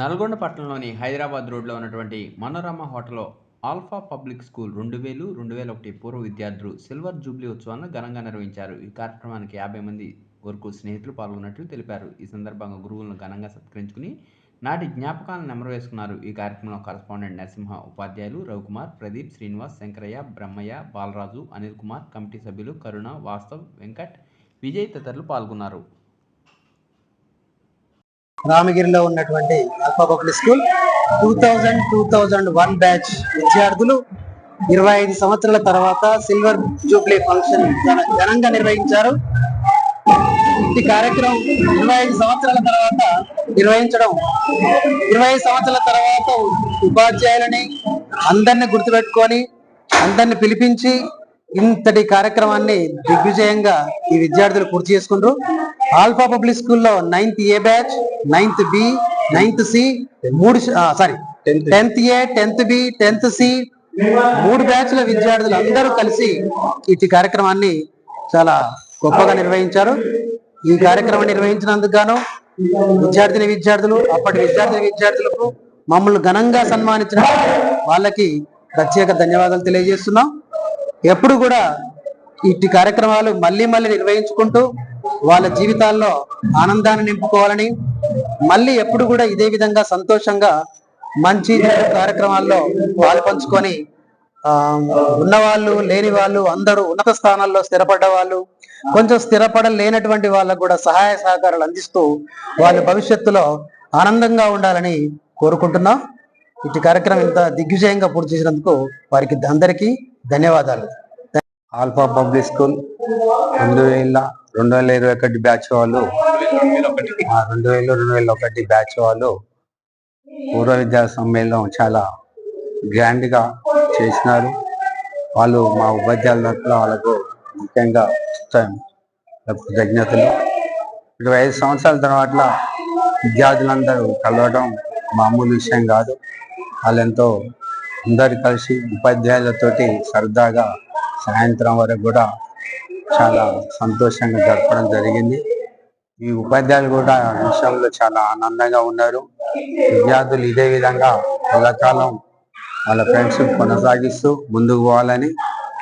నల్గొండ పట్టణంలోని హైదరాబాద్ రోడ్లో ఉన్నటువంటి మనోరమ హోటల్లో ఆల్ఫా పబ్లిక్ స్కూల్ రెండు వేలు రెండు వేల ఒకటి పూర్వ విద్యార్థులు సిల్వర్ జూబ్లీ ఉత్సవాలను ఘనంగా నిర్వహించారు. ఈ కార్యక్రమానికి యాభై మంది వరకు స్నేహితులు పాల్గొన్నట్లు తెలిపారు. ఈ సందర్భంగా గురువులను ఘనంగా సత్కరించుకుని నాటి జ్ఞాపకాలను నెమరు వేసుకున్నారు ఈ కార్యక్రమంలో కరస్పాండెంట్ నరసింహ ఉపాధ్యాయులు రవికుమార్ ప్రదీప్ శ్రీనివాస్ శంకరయ్య బ్రహ్మయ్య బాలరాజు అనిల్ కుమార్ కమిటీ సభ్యులు కరుణ వాస్తవ్ వెంకట్ విజయ్ తదితరులు పాల్గొన్నారు. రామగిరిలో ఉన్నటువంటి Alpha Public School. Two thousand two thousand one batch విద్యార్థులు ఇరవై ఐదు సంవత్సరాల తర్వాత సిల్వర్ జూబ్లీ ఫంక్షన్ ఘనంగా నిర్వహించారు. ఈ కార్యక్రమం ఇరవై ఐదు సంవత్సరాల తర్వాత నిర్వహించడం ఇరవై ఐదు సంవత్సరాల తర్వాత ఉపాధ్యాయులని అందరిని గుర్తుపెట్టుకొని అందరిని పిలిపించి ఇంతటి కార్యక్రమాన్ని దిగ్విజయంగా ఈ విద్యార్థులు పూర్తి చేసుకుంటారు ఆల్ఫా పబ్లిక్ స్కూల్లో ninth A batch ninth B ninth C మూడు sorry tenth A. Tenth B tenth C మూడు బ్యాచ్ల విద్యార్థులు అందరూ కలిసి ఇటు కార్యక్రమాన్ని చాలా గొప్పగా నిర్వహించారు. ఈ కార్యక్రమం నిర్వహించినందుకు గాను విద్యార్థిని విద్యార్థులు అప్పటి విద్యార్థిని విద్యార్థులకు మమ్మల్ని ఘనంగా సన్మానించిన వాళ్ళకి ప్రత్యేక ధన్యవాదాలు తెలియజేస్తున్నాం. ఎప్పుడు కూడా ఇట్టి కార్యక్రమాలు మళ్ళీ మళ్ళీ నిర్వహించుకుంటూ వాళ్ళ జీవితాల్లో ఆనందాన్ని నింపుకోవాలని మళ్ళీ ఎప్పుడు కూడా ఇదే విధంగా సంతోషంగా మంచి కార్యక్రమాల్లో పాలు పంచుకొని ఆ ఉన్నవాళ్ళు లేని వాళ్ళు అందరూ ఉన్నత స్థానాల్లో స్థిరపడ్డ వాళ్ళు కొంచెం స్థిరపడలేనటువంటి వాళ్ళకు కూడా సహాయ సహకారాలు అందిస్తూ వాళ్ళ భవిష్యత్తులో ఆనందంగా ఉండాలని కోరుకుంటున్నాం. ఇటు కార్యక్రమం ఇంత దిగ్విజయంగా పూర్తి చేసినందుకు వారికి అందరికీ ధన్యవాదాలు. ఆల్ఫా పబ్లిక్ స్కూల్ రెండు వేల రెండు వేల ఇరవై ఒకటి బ్యాచ్ వాళ్ళు. రెండు వేలు రెండు వేల ఒకటి బ్యాచ్ వాళ్ళు పూర్వ విద్యా సమ్మేళనం చాలా గ్రాండ్గా చేసినారు. వాళ్ళు మా ఉపాధ్యాయుల తరఫున వాళ్ళకు ముఖ్యంగా కృతజ్ఞతలు. ఇరవై ఐదు సంవత్సరాల తర్వాత విద్యార్థులందరూ కలవడం మామూలు విషయం కాదు. వాళ్ళెంతో అందరు కలిసి ఉపాధ్యాయులతోటి సరదాగా సాయంత్రం వరకు కూడా చాలా సంతోషంగా గడపడం జరిగింది. ఈ ఉపాధ్యాయులు కూడా విషయంలో చాలా ఆనందంగా ఉన్నారు. విద్యార్థులు ఇదే విధంగా కళాకాలం వాళ్ళ ఫ్రెండ్షిప్ కొనసాగిస్తూ ముందుకు పోవాలని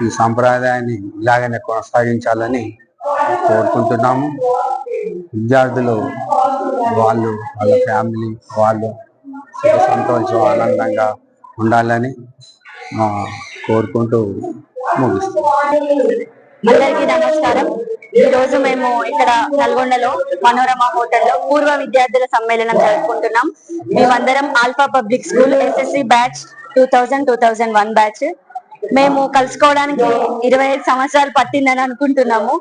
ఈ సంప్రదాయాన్ని ఇలాగనే కొనసాగించాలని కోరుకుంటున్నాము. విద్యార్థులు వాళ్ళు వాళ్ళ ఫ్యామిలీ వాళ్ళు సుఖ సంతోషం ఆనందంగా ఉండాలని కోరుకుంటూ ముగిస్తాం అందరికీ నమస్కారం. ఈ రోజు మేము ఇక్కడ నల్గొండలో మనోరమ హోటల్లో పూర్వ విద్యార్థుల సమ్మేళనం జరుపుకుంటున్నాం. మేమందరం Alpha Public School SSC batch two thousand two thousand one batch. మేము కలుసుకోవడానికి ఇరవై ఐదు సంవత్సరాలు పట్టిందని అనుకుంటున్నాము.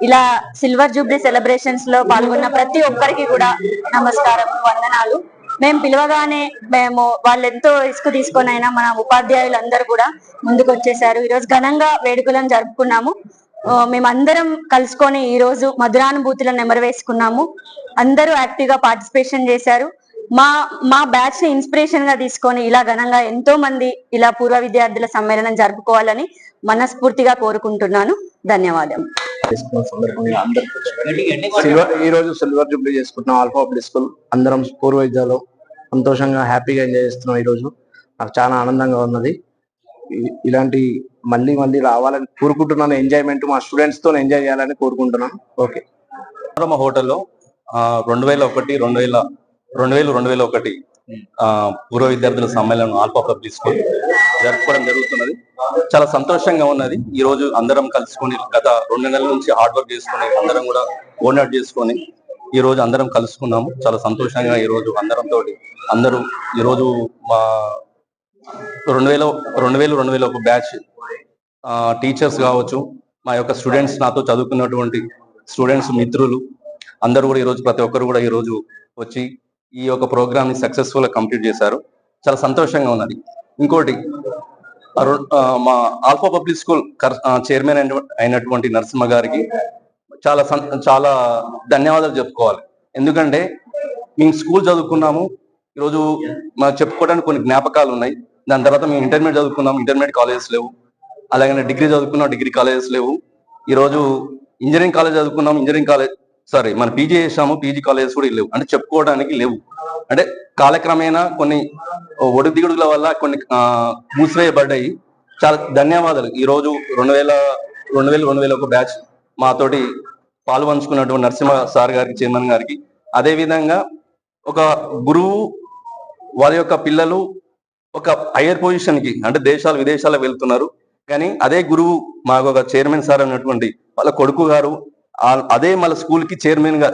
ఇలా సిల్వర్ జూబ్లీ సెలబ్రేషన్స్లో పాల్గొన్న ప్రతి ఒక్కరికి కూడా నమస్కారం వందనాలు. మేము పిలవగానే మేము వాళ్ళు ఎంతో రిస్క్ తీసుకొని అయినా మన ఉపాధ్యాయులందరూ కూడా ముందుకు వచ్చేసారు ఈరోజు ఘనంగా వేడుకలను జరుపుకున్నాము. మేమందరం కలుసుకొని ఈరోజు మధురానుభూతులను నెమరు వేసుకున్నాము అందరూ యాక్టివ్గా పార్టిసిపేషన్ చేశారు. మా మా బ్యాచ్ని ఇన్స్పిరేషన్గా తీసుకొని ఇలా ఘనంగా ఎంతో మంది ఇలా పూర్వ విద్యార్థుల సమ్మేళనం జరుపుకోవాలని మనస్ఫూర్తిగా కోరుకుంటున్నాను. ధన్యవాదం. చేసుకున్న సందర్భంగా అందరికీ సిల్వర్ ఈ రోజు సిల్వర్ జూబ్లీ చేసుకుంటున్నాం. ఆల్ఫా పబ్లిక్ స్కూల్ అందరం పూర్వ విద్యలో సంతోషంగా హ్యాపీగా ఎంజాయ్ చేస్తున్నాం ఈ రోజు. నాకు చాలా ఆనందంగా ఉన్నది. ఇలాంటి మళ్ళీ మళ్ళీ రావాలని కోరుకుంటున్నాను. ఎంజాయ్మెంట్ మా స్టూడెంట్స్తో ఎంజాయ్ చేయాలని కోరుకుంటున్నాను. ఓకే. హోటల్లో రెండు వేల ఒకటి రెండు వేల రెండు వేలు రెండు వేల ఒకటి పూర్వ విద్యార్థుల సమ్మేళనం ఆల్ఫా పబ్లిక్ స్కూల్ జరుపుకోవడం జరుగుతున్నది. చాలా సంతోషంగా ఉన్నది. ఈ రోజు అందరం కలుసుకొని గత రెండు నెలల నుంచి హార్డ్ వర్క్ చేసుకొని అందరం కూడా కోఆర్డినేట్ చేసుకొని ఈ రోజు అందరం కలుసుకున్నాము. చాలా సంతోషంగా ఈ రోజు అందరం తోటి అందరూ ఈ రోజు మా రెండు వేల రెండు వేలు రెండు వేల ఒక బ్యాచ్ టీచర్స్ కావచ్చు మా యొక్క స్టూడెంట్స్ నాతో చదువుకున్నటువంటి స్టూడెంట్స్ మిత్రులు అందరూ కూడా ఈ రోజు ప్రతి ఒక్కరు కూడా ఈ రోజు వచ్చి ఈ యొక్క ప్రోగ్రామ్ని సక్సెస్ఫుల్గా కంప్లీట్ చేశారు. చాలా సంతోషంగా ఉన్నది. ఇంకోటి ఆ, మా ఆల్ఫా పబ్లిక్ స్కూల్ చైర్మన్ అయినటువంటి నరసింహ గారికి చాలా చాలా ధన్యవాదాలు చెప్పుకోవాలి. ఎందుకంటే మేము స్కూల్ చదువుకున్నాము. ఈరోజు చెప్పుకోవడానికి కొన్ని జ్ఞాపకాలు ఉన్నాయి. దాని తర్వాత మేము ఇంటర్మీడియట్ చదువుకున్నాం ఇంటర్మీడియట్ కాలేజెస్ లేవు. అలాగే డిగ్రీ చదువుకున్నాం. డిగ్రీ కాలేజెస్ లేవు. ఈ రోజు ఇంజనీరింగ్ కాలేజ్ చదువుకున్నాం. ఇంజనీరింగ్ కాలేజ్ సారీ మన పీజీ చేసాము పీజీ కాలేజెస్ కూడా లేవు. అంటే చెప్పుకోవడానికి లేవు. అంటే కాలక్రమేణా కొన్ని ఒడిదిగుడుల వల్ల కొన్ని మూసివేయబడ్డాయి. చాలా ధన్యవాదాలు. ఈరోజు రెండు వేల రెండు వేల రెండు వేల ఒక బ్యాచ్ మాతోటి పాలు పంచుకున్నటువంటి నరసింహ సార్ గారికి చైర్మన్ గారికి. అదేవిధంగా ఒక గురువు వారి యొక్క పిల్లలు ఒక హయ్యర్ పొజిషన్కి అంటే దేశాలు విదేశాలకు వెళ్తున్నారు. కానీ అదే గురువు మాకు ఒక చైర్మన్ సార్ అన్నటువంటి వాళ్ళ కొడుకు గారు అదే మళ్ళీ స్కూల్కి చైర్మన్గా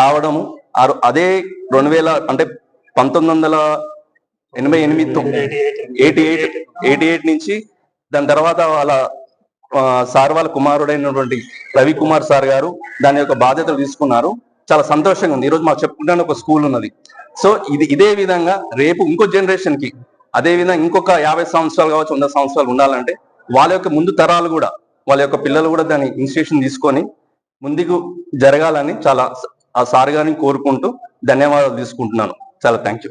రావడము. ఆ అదే రెండు వేల అంటే పంతొమ్మిది వందల ఎనభై ఎనిమిది ఎయిటీ ఎయిట్ ఎయిటీ ఎయిట్ నుంచి దాని తర్వాత వాళ్ళ సార్ వాళ్ళ కుమారుడైనటువంటి రవి కుమార్ సార్ గారు దాని యొక్క బాధ్యతలు తీసుకున్నారు. చాలా సంతోషంగా ఉంది. ఈరోజు మాకు చెప్పుకుంటాను ఒక స్కూల్ ఉన్నది. సో ఇది ఇదే విధంగా రేపు ఇంకో జనరేషన్కి అదే విధంగా ఇంకొక యాభై సంవత్సరాలు కావచ్చు వంద సంవత్సరాలు ఉండాలంటే వాళ్ళ యొక్క ముందు తరాలు కూడా వాళ్ళ యొక్క పిల్లలు కూడా దాని ఇన్స్టిట్యూషన్ తీసుకొని ముందుకు జరగాలని చాలా ఆ సార్ గారిని కోరుకుంటూ ధన్యవాదాలు తీసుకుంటున్నాను. చాలా థ్యాంక్ యూ